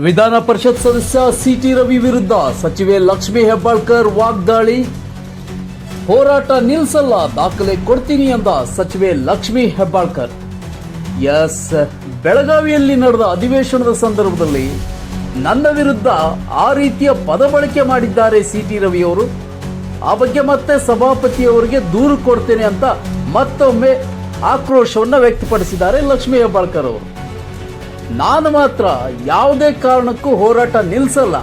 ವಿಧಾನ ಪರಿಷತ್ ಸದಸ್ಯ ಸಿಟಿ ರವಿ ವಿರುದ್ಧ ಸಚಿವೆ ಲಕ್ಷ್ಮಿ ಹೆಬ್ಬಾಳ್ಕರ್ ವಾಗ್ದಾಳಿ. ಹೋರಾಟ ನಿಲ್ಸಲ್ಲ, ದಾಖಲೆ ಕೊಡ್ತೀನಿ ಎಂದ ಸಚಿವೆ ಲಕ್ಷ್ಮಿ ಹೆಬ್ಬಾಳ್ಕರ್. ಎಸ್, ಬೆಳಗಾವಿಯಲ್ಲಿ ನಡೆದ ಅಧಿವೇಶನದ ಸಂದರ್ಭದಲ್ಲಿ ನನ್ನ ವಿರುದ್ಧ ಆ ರೀತಿಯ ಪದ ಬಳಕೆ ಮಾಡಿದ್ದಾರೆ ಸಿಟಿ ರವಿ ಅವರು ಆ ಬಗ್ಗೆ ಮತ್ತೆ ಸಭಾಪತಿಯವರಿಗೆ ದೂರು ಕೊಡ್ತೇನೆ ಅಂತ ಮತ್ತೊಮ್ಮೆ ಆಕ್ರೋಶವನ್ನು ವ್ಯಕ್ತಪಡಿಸಿದ್ದಾರೆ ಲಕ್ಷ್ಮೀ ಹೆಬ್ಬಾಳ್ಕರ್ ಅವರು. ನಾನು ಮಾತ್ರ ಯಾವುದೇ ಕಾರಣಕ್ಕೂ ಹೋರಾಟ ನಿಲ್ಲಿಸಲ್ಲ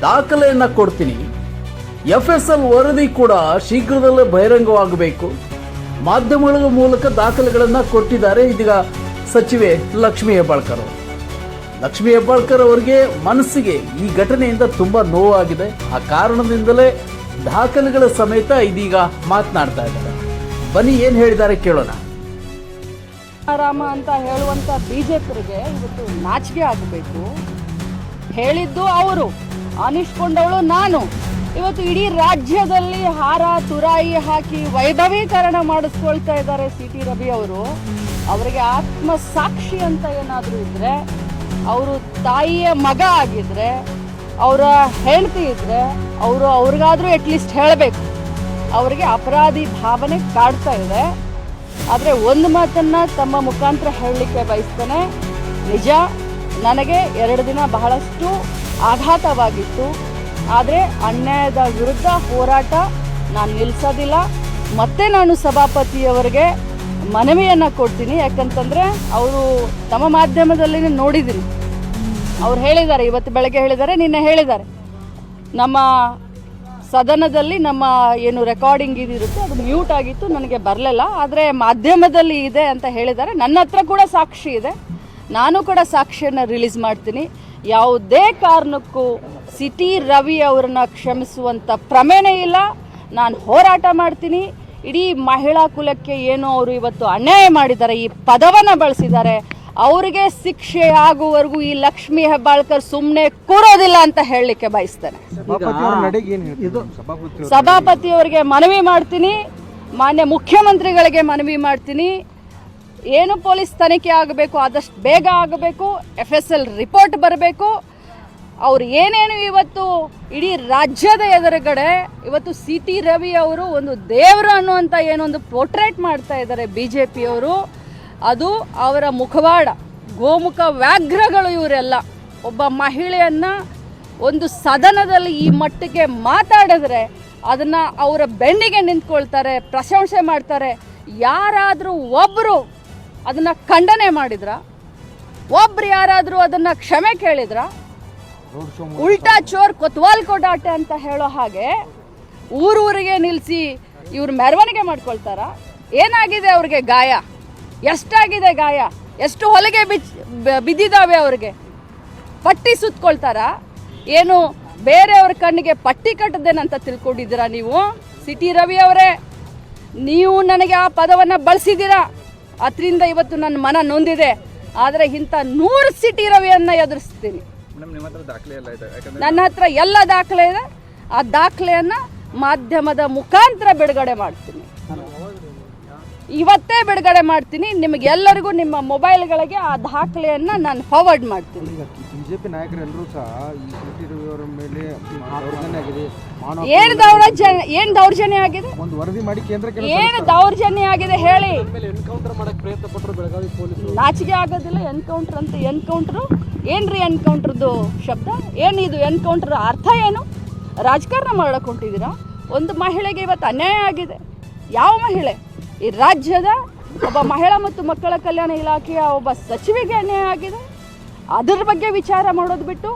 ದಾಖಲೆಯನ್ನ ಕೊಡ್ತೀನಿ. ಎಫ್ ಎಸ್ ಎಲ್ ವರದಿ ಕೂಡ ಶೀಘ್ರದಲ್ಲೇ ಬಹಿರಂಗವಾಗಬೇಕು. ಮಾಧ್ಯಮಗಳ ಮೂಲಕ ದಾಖಲೆಗಳನ್ನು ಕೊಟ್ಟಿದ್ದಾರೆ ಇದೀಗ ಸಚಿವೆ ಲಕ್ಷ್ಮೀ ಹೆಬ್ಬಾಳ್ಕರ್ ಅವರು. ಲಕ್ಷ್ಮೀ ಹೆಬ್ಬಾಳ್ಕರ್ ಅವರಿಗೆ ಮನಸ್ಸಿಗೆ ಈ ಘಟನೆಯಿಂದ ತುಂಬಾ ನೋವಾಗಿದೆ. ಆ ಕಾರಣದಿಂದಲೇ ದಾಖಲೆಗಳ ಸಮೇತ ಇದೀಗ ಮಾತನಾಡ್ತಾ ಇದ್ದಾರೆ. ಬನ್ನಿ ಏನು ಹೇಳಿದ್ದಾರೆ ಕೇಳೋಣ. ರಾಮ ಅಂತ ಹೇಳುವಂತ ಬಿಜೆಪಿಗೆ ಇವತ್ತು ನಾಚಿಕೆ ಆಗಬೇಕು. ಹೇಳಿದ್ದು ಅವರು ಅನಿಸ್ಕೊಂಡವಳು ನಾನು. ಇವತ್ತು ಇಡೀ ರಾಜ್ಯದಲ್ಲಿ ಹಾರ, ತುರಾಯಿ ಹಾಕಿ ವೈಭವೀಕರಣ ಮಾಡಿಸ್ಕೊಳ್ತಾ ಇದ್ದಾರೆ ಸಿ ಟಿ ರವಿ ಅವರು. ಅವರಿಗೆ ಆತ್ಮ ಸಾಕ್ಷಿ ಅಂತ ಏನಾದರೂ ಇದ್ರೆ, ಅವರು ತಾಯಿಯ ಮಗ ಆಗಿದ್ರೆ, ಅವರ ಹೆಂಡತಿ ಇದ್ರೆ, ಅವರು ಅವ್ರಿಗಾದ್ರೂ ಅಟ್ಲೀಸ್ಟ್ ಹೇಳಬೇಕು. ಅವರಿಗೆ ಅಪರಾಧಿ ಭಾವನೆ ಕಾಡ್ತಾ ಇದೆ. ಆದರೆ ಒಂದು ಮಾತನ್ನು ತಮ್ಮ ಮುಖಾಂತರ ಹೇಳಲಿಕ್ಕೆ ಬಯಸ್ತೇನೆ. ನಿಜ, ನನಗೆ ಎರಡು ದಿನ ಬಹಳಷ್ಟು ಆಘಾತವಾಗಿತ್ತು. ಆದರೆ ಅನ್ಯಾಯದ ವಿರುದ್ಧ ಹೋರಾಟ ನಾನು ನಿಲ್ಲಿಸೋದಿಲ್ಲ ಮತ್ತೆ ನಾನು ಸಭಾಪತಿಯವರಿಗೆ ಮನವಿಯನ್ನು ಕೊಡ್ತೀನಿ. ಯಾಕಂತಂದರೆ ಅವರು ತಮ್ಮ ಮಾಧ್ಯಮದಲ್ಲಿ ನೋಡಿದ್ದೀನಿ ಅವ್ರು ಹೇಳಿದ್ದಾರೆ, ಇವತ್ತು ಬೆಳಗ್ಗೆ ಹೇಳಿದ್ದಾರೆ, ನಿನ್ನೆ ಹೇಳಿದ್ದಾರೆ. ನಮ್ಮ ಸದನದಲ್ಲಿ ನಮ್ಮ ಏನು ರೆಕಾರ್ಡಿಂಗ್ ಇದಿರುತ್ತೆ ಅದು ಮ್ಯೂಟ್ ಆಗಿತ್ತು, ನನಗೆ ಬರಲಿಲ್ಲ. ಆದರೆ ಮಾಧ್ಯಮದಲ್ಲಿ ಇದೆ ಅಂತ ಹೇಳಿದ್ದಾರೆ. ನನ್ನ ಹತ್ರ ಕೂಡ ಸಾಕ್ಷಿ ಇದೆ. ನಾನು ಕೂಡ ಸಾಕ್ಷಿಯನ್ನು ರಿಲೀಸ್ ಮಾಡ್ತೀನಿ. ಯಾವುದೇ ಕಾರಣಕ್ಕೂ ಸಿಟಿ ರವಿ ಅವರನ್ನ ಕ್ಷಮಿಸುವಂಥ ಪ್ರಮೇಣ ಇಲ್ಲ. ನಾನು ಹೋರಾಟ ಮಾಡ್ತೀನಿ. ಇಡೀ ಮಹಿಳಾ ಕುಲಕ್ಕೆ ಏನು ಅವರು ಇವತ್ತು ಅನ್ಯಾಯ ಮಾಡಿದ್ದಾರೆ. ಈ ಪದವನ್ನು ಬಳಸಿದ್ದಾರೆ. ಅವರಿಗೆ ಶಿಕ್ಷೆ ಆಗುವವರೆಗೂ ಈ ಲಕ್ಷ್ಮಿ ಹೆಬ್ಬಾಳ್ಕರ್ ಸುಮ್ಮನೆ ಕೂರೋದಿಲ್ಲ ಅಂತ ಹೇಳಲಿಕ್ಕೆ ಬಯಸ್ತೇನೆ. ಸಭಾಪತಿಯವರಿಗೆ ಮನವಿ ಮಾಡ್ತೀನಿ ಮಾನ್ಯ ಮುಖ್ಯಮಂತ್ರಿಗಳಿಗೆ ಮನವಿ ಮಾಡ್ತೀನಿ. ಏನು ಪೊಲೀಸ್ ತನಿಖೆ ಆಗಬೇಕು ಆದಷ್ಟು ಬೇಗ ಆಗಬೇಕು ಎಫ್ ಎಸ್ ಎಲ್ ರಿಪೋರ್ಟ್ ಬರಬೇಕು. ಅವ್ರು ಏನೇನು ಇವತ್ತು ಇಡೀ ರಾಜ್ಯದ ಎದುರುಗಡೆ ಇವತ್ತು ಸಿ ಟಿ ರವಿ ಅವರು ಒಂದು ದೇವರು ಅನ್ನುವಂಥ ಏನೊಂದು ಪೋರ್ಟ್ರೇಟ್ ಮಾಡ್ತಾ ಇದ್ದಾರೆ ಬಿ ಜೆ ಪಿಯವರು ಅದು ಅವರ ಮುಖವಾಡ, ಗೋಮುಖ ವ್ಯಾಘ್ರಗಳು ಇವರೆಲ್ಲ. ಒಬ್ಬ ಮಹಿಳೆಯನ್ನು ಒಂದು ಸದನದಲ್ಲಿ ಈ ಮಟ್ಟಿಗೆ ಮಾತಾಡಿದ್ರೆ ಅದನ್ನ ಅವರ ಬೆನ್ನಿಗೆ ನಿಂತ್ಕೊಳ್ತಾರೆ, ಪ್ರಶಂಸೆ ಮಾಡ್ತಾರೆ. ಯಾರಾದರೂ ಒಬ್ಬರು ಅದನ್ನು ಖಂಡನೆ ಮಾಡಿದ್ರ? ಒಬ್ರು ಯಾರಾದರೂ ಅದನ್ನು ಕ್ಷಮೆ ಕೇಳಿದ್ರ? ಉಲ್ಟಾ ಚೋರ್ ಕೊತ್ವಾಲ್ ಕೊಡಾಟೆ ಅಂತ ಹೇಳೋ ಹಾಗೆ ಊರೂರಿಗೆ ನಿಲ್ಲಿಸಿ ಇವ್ರು ಮೆರವಣಿಗೆ ಮಾಡ್ಕೊಳ್ತಾರ? ಏನಾಗಿದೆ ಅವ್ರಿಗೆ ಗಾಯ? ಎಷ್ಟಾಗಿದೆ ಗಾಯ? ಎಷ್ಟು ಹೊಲಿಗೆ ಬಿಚ್ ಬಿದ್ದಿದ್ದಾವೆ ಅವ್ರಿಗೆ? ಪಟ್ಟಿ ಸುತ್ಕೊಳ್ತಾರ? ಏನು ಬೇರೆಯವ್ರ ಕಣ್ಣಿಗೆ ಪಟ್ಟಿ ಕಟ್ಟದೇನಂತ ತಿಳ್ಕೊಂಡಿದ್ದೀರಾ ನೀವು? ಸಿಟಿ ರವಿ ಅವರೇ ನೀವು ನನಗೆ ಆ ಪದವನ್ನು ಬಳಸಿದ್ದೀರಾ? ಅದರಿಂದ ಇವತ್ತು ನನ್ನ ಮನ ನೊಂದಿದೆ. ಆದರೆ ಇಂಥ ನೂರು ಸಿಟಿ ರವಿಯನ್ನು ಎದುರಿಸ್ತೀನಿ. ನನ್ನ ಹತ್ರ ಎಲ್ಲ ದಾಖಲೆ ಇದೆ. ಆ ದಾಖಲೆಯನ್ನು ಮಾಧ್ಯಮದ ಮುಖಾಂತರ ಬಿಡುಗಡೆ ಮಾಡ್ತೀನಿ. ಇವತ್ತೇ ಬಿಡುಗಡೆ ಮಾಡ್ತೀನಿ. ನಿಮಗೆಲ್ಲರಿಗೂ ನಿಮ್ಮ ಮೊಬೈಲ್ಗಳಿಗೆ ಆ ದಾಖಲೆಯನ್ನು ನಾನು ಫಾರ್ವರ್ಡ್ ಮಾಡ್ತೀನಿ. ಬಿಜೆಪಿ ನಾಯಕರೆಲ್ಲರೂ ಸಹ ಮೇಲೆ ದೌರ್ಜನ್ಯ ಆಗಿದೆ. ಏನು ದೌರ್ಜನ್ಯ ಏನು ದೌರ್ಜನ್ಯ ಆಗಿದೆ? ಒಂದು ವರದಿ ಮಾಡಿ ಕೇಂದ್ರಕ್ಕೆ ಏನು ದೌರ್ಜನ್ಯ ಆಗಿದೆ ಹೇಳಿ. ನಾಚಿಗೆ ಆಗೋದಿಲ್ಲ ಎನ್ಕೌಂಟರ್ ಅಂತ ಎನ್ಕೌಂಟ್ರು. ಏನ್ರಿ ಎನ್ಕೌಂಟ್ರದ್ದು ಶಬ್ದ? ಏನಿದು ಎನ್ಕೌಂಟರ್ ಅರ್ಥ ಏನು? ರಾಜಕಾರಣ ಮಾಡಕ್ಕೆ ಹೊಂಟಿದ್ದೀರಾ? ಒಂದು ಮಹಿಳೆಗೆ ಇವತ್ತು ಅನ್ಯಾಯ ಆಗಿದೆ. ಯಾವ ಮಹಿಳೆ? ಈ ರಾಜ್ಯದ ಒಬ್ಬ ಮಹಿಳಾ ಮತ್ತು ಮಕ್ಕಳ ಕಲ್ಯಾಣ ಇಲಾಖೆಯ ಒಬ್ಬ ಸಚಿವಿಗೆ ಅನ್ಯಾಯ ಆಗಿದೆ. ಅದರ ಬಗ್ಗೆ ವಿಚಾರ ಮಾಡೋದು ಬಿಟ್ಟು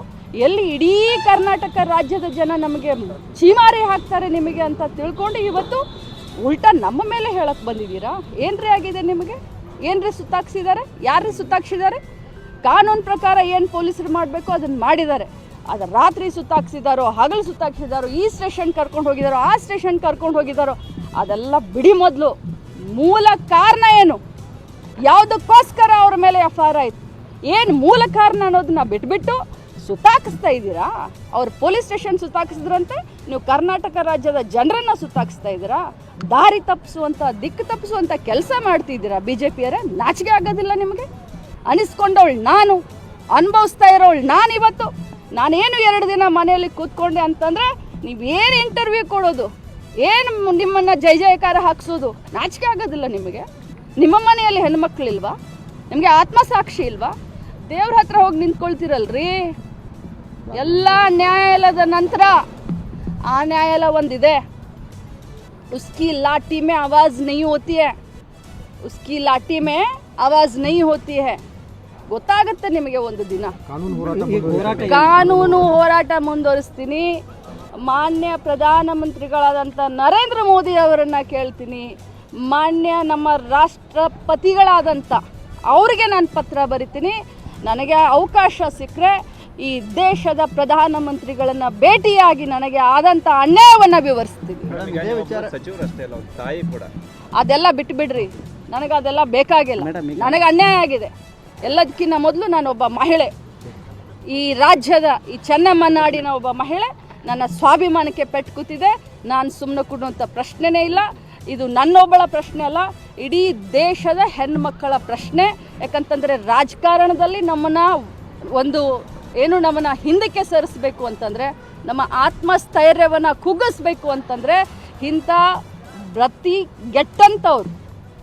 ಎಲ್ಲಿ ಇಡೀ ಕರ್ನಾಟಕ ರಾಜ್ಯದ ಜನ ನಮಗೆ ಚೀಮಾರಿ ಹಾಕ್ತಾರೆ ನಿಮಗೆ ಅಂತ ತಿಳ್ಕೊಂಡು ಇವತ್ತು ಉಲ್ಟಾ ನಮ್ಮ ಮೇಲೆ ಹೇಳಕ್ಕೆ ಬಂದಿದ್ದೀರಾ? ಏನ್ರಿ ಆಗಿದೆ ನಿಮಗೆ? ಏನ್ರಿ ಸುತ್ತಾಕ್ಸಿದ್ದಾರೆ? ಯಾರ್ರಿ ಸುತ್ತಾಕ್ಸಿದ್ದಾರೆ? ಕಾನೂನು ಪ್ರಕಾರ ಏನು ಪೊಲೀಸರು ಮಾಡಬೇಕು ಅದನ್ನು ಮಾಡಿದ್ದಾರೆ. ಅದು ರಾತ್ರಿ ಸುತ್ತಾಕ್ಸಿದಾರೋ, ಹಗಲು ಸುತ್ತಾಕ್ಸಿದಾರೋ, ಈ ಸ್ಟೇಷನ್ ಕರ್ಕೊಂಡು ಹೋಗಿದಾರೋ, ಆ ಸ್ಟೇಷನ್ ಕರ್ಕೊಂಡು ಹೋಗಿದಾರೋ, ಅದೆಲ್ಲ ಬಿಡಿ ಮೊದಲು. ಮೂಲ ಕಾರಣ ಏನು? ಯಾವುದಕ್ಕೋಸ್ಕರ ಅವ್ರ ಮೇಲೆ ಎಫ್ ಆರ್ ಆಯ್ತು? ಏನು ಮೂಲ ಕಾರಣ ಅನ್ನೋದನ್ನ ಬಿಟ್ಬಿಟ್ಟು ಸುತ್ತಾಕಿಸ್ತಾ ಇದ್ದೀರಾ? ಅವ್ರು ಪೊಲೀಸ್ ಸ್ಟೇಷನ್ ಸುತ್ತಾಕಿಸಿದ್ರಂತೆ, ನೀವು ಕರ್ನಾಟಕ ರಾಜ್ಯದ ಜನರನ್ನ ಸುತ್ತಾಕಿಸ್ತಾ ಇದ್ದೀರಾ? ದಾರಿ ತಪ್ಪಿಸುವಂಥ ದಿಕ್ಕು ತಪ್ಪಿಸುವಂಥ ಕೆಲಸ ಮಾಡ್ತಿದ್ದೀರಾ ಬಿ ಜೆ ಪಿಯರೇ ನಾಚಿಕೆ ಆಗೋದಿಲ್ಲ ನಿಮಗೆ? ಅನಿಸ್ಕೊಂಡವಳು ನಾನು, ಅನುಭವಿಸ್ತಾ ಇರೋಳು ನಾನಿವತ್ತು. ನಾನೇನು ಎರಡು ದಿನ ಮನೆಯಲ್ಲಿ ಕೂತ್ಕೊಂಡೆ ಅಂತಂದರೆ, ನೀವೇನು ಇಂಟರ್ವ್ಯೂ ಕೊಡೋದು? ಏನು ನಿಮ್ಮನ್ನ ಜೈ ಜಯಕಾರ ಹಾಕ್ಸೋದು? ನಾಚಿಕೆ ಆಗೋದಿಲ್ಲ ನಿಮಗೆ? ನಿಮ್ಮ ಮನೆಯಲ್ಲಿ ಹೆಣ್ಮಕ್ಳಿಲ್ವಾ? ನಿಮಗೆ ಆತ್ಮಸಾಕ್ಷಿ ಇಲ್ವಾ? ದೇವ್ರ ಹತ್ರ ಹೋಗಿ ನಿಂತ್ಕೊಳ್ತಿರಲ್ರಿ. ಎಲ್ಲ ನ್ಯಾಯಾಲಯದ ನಂತರ ಆ ನ್ಯಾಯಾಲಯ ಒಂದಿದೆ. ಉಸ್ಕಿ ಲಾಟಿ ಮೇ ಆವಾಜ್ ನೈ ಹೋತಿ ಹೇ. ಉಸ್ಕಿ ಲಾಟಿ ಮೇ ಆವಾಜ್ ನಹಿ ಹೋತಿ ಹೇ. ಗೊತ್ತಾಗುತ್ತೆ ನಿಮಗೆ ಒಂದು ದಿನ. ಕಾನೂನು ಹೋರಾಟ ಮುಂದುವರಿಸ್ತೀನಿ. ಮಾನ್ಯ ಪ್ರಧಾನಮಂತ್ರಿಗಳಾದಂಥ ನರೇಂದ್ರ ಮೋದಿ ಅವರನ್ನು ಕೇಳ್ತೀನಿ. ಮಾನ್ಯ ನಮ್ಮ ರಾಷ್ಟ್ರಪತಿಗಳಾದಂಥ ಅವರಿಗೆ ನಾನು ಪತ್ರ ಬರಿತೀನಿ. ನನಗೆ ಅವಕಾಶ ಸಿಕ್ಕರೆ ಈ ದೇಶದ ಪ್ರಧಾನಮಂತ್ರಿಗಳನ್ನು ಭೇಟಿಯಾಗಿ ನನಗೆ ಆದಂಥ ಅನ್ಯಾಯವನ್ನು ವಿವರಿಸ್ತೀನಿ ಅದೆಲ್ಲ ಬಿಟ್ಬಿಡ್ರಿ. ನನಗೆ ಅದೆಲ್ಲ ಬೇಕಾಗಿಲ್ಲ. ನನಗೆ ಅನ್ಯಾಯ ಆಗಿದೆ. ಎಲ್ಲದಕ್ಕಿಂತ ಮೊದಲು ನಾನು ಒಬ್ಬ ಮಹಿಳೆ. ಈ ರಾಜ್ಯದ ಈ ಚೆನ್ನಮ್ಮನಾಡಿನ ಒಬ್ಬ ಮಹಿಳೆ ನನ್ನ ಸ್ವಾಭಿಮಾನಕ್ಕೆ ಪೆಟ್ಟು ಕೂತಿದೆ. ನಾನು ಸುಮ್ಮನೆ ಕೊಡುವಂಥ ಪ್ರಶ್ನೆನೇ ಇಲ್ಲ. ಇದು ನನ್ನೊಬ್ಬಳ ಪ್ರಶ್ನೆ ಅಲ್ಲ, ಇಡೀ ದೇಶದ ಹೆಣ್ಮಕ್ಕಳ ಪ್ರಶ್ನೆ. ಯಾಕಂತಂದರೆ ರಾಜಕಾರಣದಲ್ಲಿ ನಮ್ಮನ್ನು ಒಂದು ಏನು ನಮ್ಮನ್ನು ಹಿಂದಕ್ಕೆ ಸರಿಸಬೇಕು ಅಂತಂದರೆ, ನಮ್ಮ ಆತ್ಮಸ್ಥೈರ್ಯವನ್ನು ಕುಗ್ಗಿಸ್ಬೇಕು ಅಂತಂದರೆ, ಇಂಥ ಪ್ರತಿ ಗೆಟ್ಟಂಥವ್ರು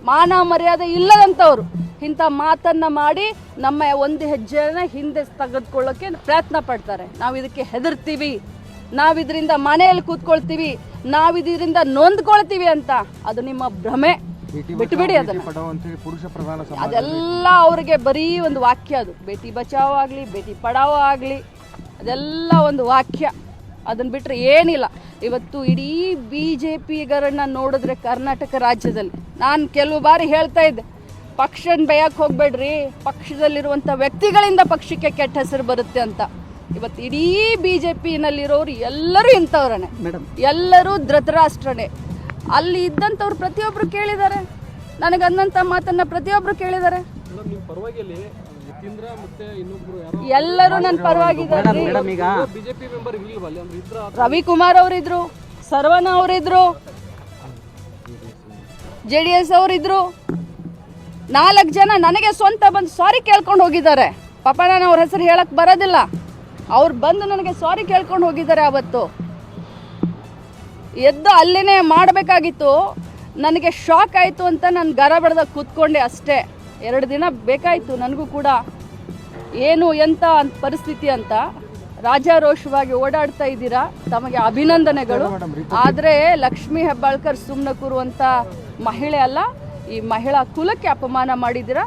ಮಾನ ಮರ್ಯಾದೆ ಇಲ್ಲದಂಥವ್ರು ಇಂಥ ಮಾತನ್ನು ಮಾಡಿ ನಮ್ಮ ಒಂದು ಹೆಜ್ಜೆಯನ್ನು ಹಿಂದೆ ತೆಗೆದುಕೊಳ್ಳೋಕ್ಕೆ ಪ್ರಯತ್ನ ಪಡ್ತಾರೆ. ನಾವು ಇದಕ್ಕೆ ಹೆದರ್ತೀವಿ. ನಾವು ಇದರಿಂದ ಮನೆಯಲ್ಲಿ ಕೂತ್ಕೊಳ್ತೀವಿ ನಾವು ಇದರಿಂದ ನೊಂದ್ಕೊಳ್ತೀವಿ ಅಂತ ಅದು ನಿಮ್ಮ ಭ್ರಮೆ. ಬಿಟ್ಬಿಡಿ ಅದನ್ನು. ಅದೆಲ್ಲ ಅವ್ರಿಗೆ ಬರೀ ಒಂದು ವಾಕ್ಯ ಅದು. ಬೇಟಿ ಬಚಾವ್ ಆಗಲಿ ಬೇಟಿ ಪಡಾವ್ ಆಗಲಿ ಅದೆಲ್ಲ ಒಂದು ವಾಕ್ಯ. ಅದನ್ನು ಬಿಟ್ಟರೆ ಏನಿಲ್ಲ. ಇವತ್ತು ಇಡೀ ಬಿ ಜೆ ಪಿಗರನ್ನು ನೋಡಿದ್ರೆ ಕರ್ನಾಟಕ ರಾಜ್ಯದಲ್ಲಿ. ನಾನು ಕೆಲವು ಬಾರಿ ಹೇಳ್ತಾ ಇದ್ದೆ ಪಕ್ಷನ ಬಯಕ್ಕೆ ಹೋಗಬೇಡ್ರಿ ಪಕ್ಷದಲ್ಲಿರುವಂಥ ವ್ಯಕ್ತಿಗಳಿಂದ ಪಕ್ಷಕ್ಕೆ ಕೆಟ್ಟ ಹೆಸರು ಬರುತ್ತೆ ಅಂತ. ಇವತ್ತು ಇಡೀ ಬಿ ಜೆ ಪಿನಲ್ಲಿರೋರು ಎಲ್ಲರೂ ಇಂಥವ್ರೇ ಎಲ್ಲರೂ ಧೃತರಾಷ್ಟ್ರನೇ. ಅಲ್ಲಿ ಇದ್ದಂಥವ್ರು ಪ್ರತಿಯೊಬ್ಬರು ಕೇಳಿದ್ದಾರೆ ನನಗೆ ಅಂದಂಥ ಮಾತನ್ನ ಪ್ರತಿಯೊಬ್ಬರು ಕೇಳಿದ್ದಾರೆ ಎಲ್ಲರೂ ನನ್ನ ಪರವಾಗಿದ್ದಾರೆ. ರವಿಕುಮಾರ್ ಅವರಿದ್ರು ಸರ್ವನ ಅವರಿದ್ರು ಜೆ ಡಿ ಎಸ್ ಅವರಿದ್ರು. ನಾಲ್ಕು ಜನ ನನಗೆ ಸ್ವಂತ ಬಂದು ಸಾರಿ ಕೇಳ್ಕೊಂಡು ಹೋಗಿದ್ದಾರೆ. ಪಾಪ ನಾನು ಅವ್ರ ಹೆಸರು ಹೇಳಕ್ ಬರೋದಿಲ್ಲ. ಅವ್ರು ಬಂದು ನನಗೆ ಸಾರಿ ಕೇಳ್ಕೊಂಡು ಹೋಗಿದ್ದಾರೆ ಅವತ್ತು ಎದ್ದು ಅಲ್ಲಿನೇ ಮಾಡಬೇಕಾಗಿತ್ತು. ನನಗೆ ಶಾಕ್ ಆಯಿತು ಅಂತ ನಾನು ಗರ ಬಡ್ದಾಗ ಕೂತ್ಕೊಂಡೆ ಅಷ್ಟೇ. ಎರಡು ದಿನ ಬೇಕಾಯಿತು ನನಗೂ ಕೂಡ. ಏನು ಎಂತ ಅಂತ ಪರಿಸ್ಥಿತಿ ಅಂತ. ರಾಜಾರೋಷವಾಗಿ ಓಡಾಡ್ತಾ ಇದ್ದೀರಾ? ತಮಗೆ ಅಭಿನಂದನೆಗಳು. ಆದರೆ ಲಕ್ಷ್ಮೀ ಹೆಬ್ಬಾಳ್ಕರ್ ಸುಮ್ಮನೆ ಕೂರುವಂಥ ಮಹಿಳೆ ಅಲ್ಲ ಈ ಮಹಿಳಾ ಕುಲಕ್ಕೆ ಅಪಮಾನ ಮಾಡಿದ್ದೀರಾ?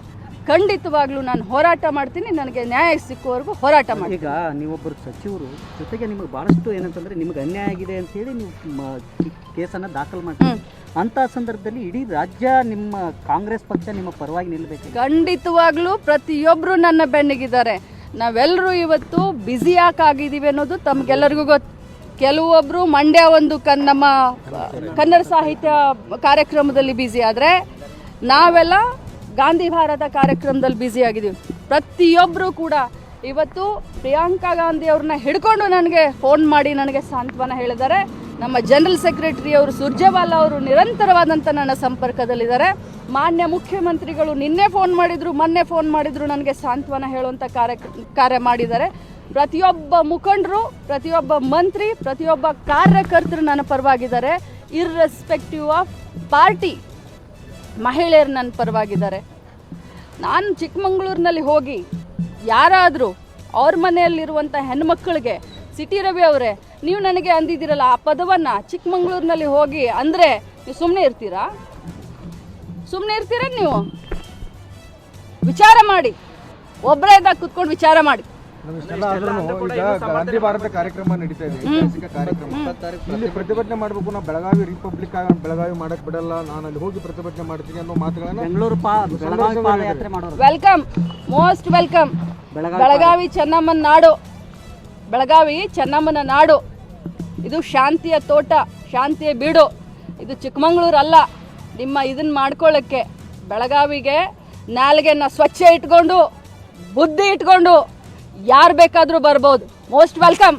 ಖಂಡಿತವಾಗ್ಲೂ ನಾನು ಹೋರಾಟ ಮಾಡ್ತೀನಿ ನನಗೆ ನ್ಯಾಯ ಸಿಕ್ಕುವವರೆಗೂ ಹೋರಾಟ ಮಾಡಿ ಈಗ ನೀವೊಬ್ಬರು ಸಚಿವರು ಜೊತೆಗೆ ನಿಮಗೆ ಭಾಳಷ್ಟು ಏನಂತಂದ್ರೆ ನಿಮಗೆ ಅನ್ಯಾಯ ಆಗಿದೆ ಅಂತ ಹೇಳಿ ನೀವು ಕೇಸನ್ನು ದಾಖಲು ಮಾಡ್ತೀವಿ ಅಂತ ಸಂದರ್ಭದಲ್ಲಿ ಇಡೀ ರಾಜ್ಯ ನಿಮ್ಮ ಕಾಂಗ್ರೆಸ್ ಪಕ್ಷ ನಿಮ್ಮ ಪರವಾಗಿ ನಿಲ್ಲಬೇಕು ಖಂಡಿತವಾಗ್ಲೂ ಪ್ರತಿಯೊಬ್ಬರು ನನ್ನ ಬೆನ್ನಿಗಿದ್ದಾರೆ. ನಾವೆಲ್ಲರೂ ಇವತ್ತು ಬ್ಯುಸಿ ಆಗಿದ್ದೀವಿ ಅನ್ನೋದು ತಮಗೆಲ್ಲರಿಗೂ ಗೊತ್ತು. ಕೆಲವೊಬ್ಬರು ಮಂಡ್ಯ ಒಂದು ಕನ್ ನಮ್ಮ ಕನ್ನಡ ಸಾಹಿತ್ಯ ಕಾರ್ಯಕ್ರಮದಲ್ಲಿ ಬ್ಯುಸಿ ಆದರೆ ನಾವೆಲ್ಲ ಗಾಂಧಿ ಭಾರತ ಕಾರ್ಯಕ್ರಮದಲ್ಲಿ ಬ್ಯುಸಿ ಆಗಿದ್ದೀವಿ. ಪ್ರತಿಯೊಬ್ಬರು ಕೂಡ ಇವತ್ತು ಪ್ರಿಯಾಂಕಾ ಗಾಂಧಿ ಅವ್ರನ್ನ ಹಿಡ್ಕೊಂಡು ನನಗೆ ಫೋನ್ ಮಾಡಿ ನನಗೆ ಸಾಂತ್ವನ ಹೇಳಿದ್ದಾರೆ. ನಮ್ಮ ಜನರಲ್ ಸೆಕ್ರೆಟರಿ ಅವರು ಸುರ್ಜೇವಾಲಾ ಅವರು ನಿರಂತರವಾದಂಥ ನನ್ನ ಸಂಪರ್ಕದಲ್ಲಿದ್ದಾರೆ. ಮಾನ್ಯ ಮುಖ್ಯಮಂತ್ರಿಗಳು ನಿನ್ನೆ ಫೋನ್ ಮಾಡಿದರು, ಮೊನ್ನೆ ಫೋನ್ ಮಾಡಿದರು, ನನಗೆ ಸಾಂತ್ವನ ಹೇಳುವಂಥ ಕಾರ್ಯ ಕಾರ್ಯ ಮಾಡಿದ್ದಾರೆ. ಪ್ರತಿಯೊಬ್ಬ ಮುಖಂಡರು, ಪ್ರತಿಯೊಬ್ಬ ಮಂತ್ರಿ, ಪ್ರತಿಯೊಬ್ಬ ಕಾರ್ಯಕರ್ತರು ನನ್ನ ಪರವಾಗಿದ್ದಾರೆ. ಇರ್ರೆಸ್ಪೆಕ್ಟಿವ್ ಆಫ್ ಪಾರ್ಟಿ ಮಹಿಳೆಯರು ನನ್ನ ಪರವಾಗಿದ್ದಾರೆ. ನಾನು ಚಿಕ್ಕಮಂಗ್ಳೂರಿನಲ್ಲಿ ಹೋಗಿ ಯಾರಾದರೂ ಅವ್ರ ಮನೆಯಲ್ಲಿರುವಂಥ ಹೆಣ್ಮಕ್ಳಿಗೆ ಸಿಟಿ ರವಿ ಅವರೇ, ನೀವು ನನಗೆ ಅಂದಿದ್ದೀರಲ್ಲ ಆ ಪದವನ್ನು ಚಿಕ್ಕಮಂಗ್ಳೂರಿನಲ್ಲಿ ಹೋಗಿ ಅಂದರೆ ನೀವು ಸುಮ್ಮನೆ ಇರ್ತೀರಾ? ಸುಮ್ಮನೆ ಇರ್ತೀರ ನೀವು? ವಿಚಾರ ಮಾಡಿ. ಒಬ್ಬರೇ ಇದ್ದಾಗ ಕುತ್ಕೊಂಡು ವಿಚಾರ ಮಾಡಿ. ಈಗ ಗಾಂಧಿ ಭಾರತ ಕಾರ್ಯಕ್ರಮ ನಡೀತಾ ಇದೆ ಐತಿಹಾಸಿಕ ಕಾರ್ಯಕ್ರಮ. ಇಲ್ಲಿ ಪ್ರತಿಭಟನೆ ಮಾಡಬೇಕು ನಾವು ಬೆಳಗಾವಿ ರಿಪಬ್ಲಿಕ್ ಆಗಿ ಬೆಳಗಾವಿ ಮಾಡಕ್ ಬಿಡಲ್ಲ ನಾನು ಅಲ್ಲಿ ಹೋಗಿ ಪ್ರತಿಭಟನೆ ಮಾಡ್ತೀನಿ ಅನ್ನೋ ಮಾತುಗಳನ್ನ Bengaluru welcome most welcome. Belagavi Belagavi ಚೆನ್ನಮ್ಮನ ನಾಡು. ಬೆಳಗಾವಿ ಚೆನ್ನಮ್ಮನ ನಾಡು. ಇದು ಶಾಂತಿಯ ತೋಟ ಶಾಂತಿಯ ಬೀಡು. ಇದು ಚಿಕ್ಕಮಂಗ್ಳೂರು ಅಲ್ಲ ನಿಮ್ಮ ಇದನ್ನ ಮಾಡ್ಕೊಳ್ಳೋಕ್ಕೆ ಬೆಳಗಾವಿಗೆ ನಾಲ್ಗೆನ ಸ್ವಚ್ಛ ಇಟ್ಕೊಂಡು ಬುದ್ಧಿ ಇಟ್ಕೊಂಡು ಯಾರು ಬೇಕಾದರೂ ಬರ್ಬೋದು. Most welcome